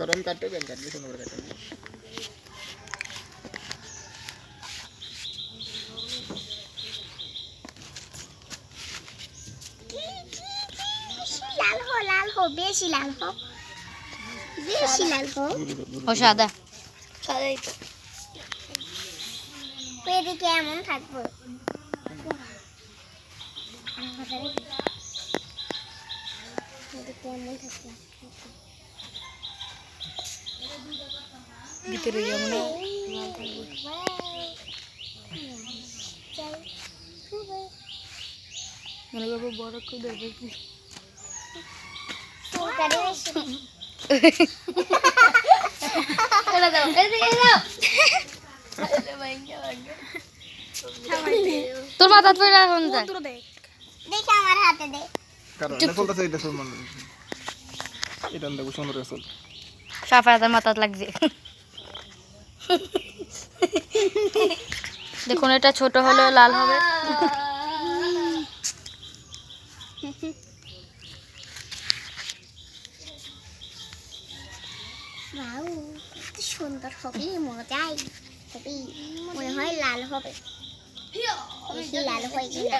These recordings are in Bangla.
কারণ কাটতে দেন কাটবে সুন্দর করে কাটতে লাল হো লাল হো বেশি লাল হো বেশি লাল হো ও সাদা। সাদাই তো এদিকে এমন থাকব এদিকে এমন থাকব ভিতরে যেমন মনে করব বড় দাও এদিকে দাও তোর মাথা পড়ে এখন দেখে। আমার হাতে দে। কারণ এটা চলতেছে এটা সুন্দর এটা দেখো সুন্দর সাফা হাতের মাথা লাগছে। দেখুন এটা ছোট হলে লাল হবে। সুন্দর হবে মজাই হবে মনে হয় লাল হবে। লাল হয় কিনা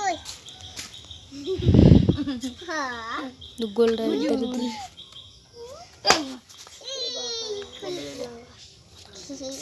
ওই। Mm-hmm.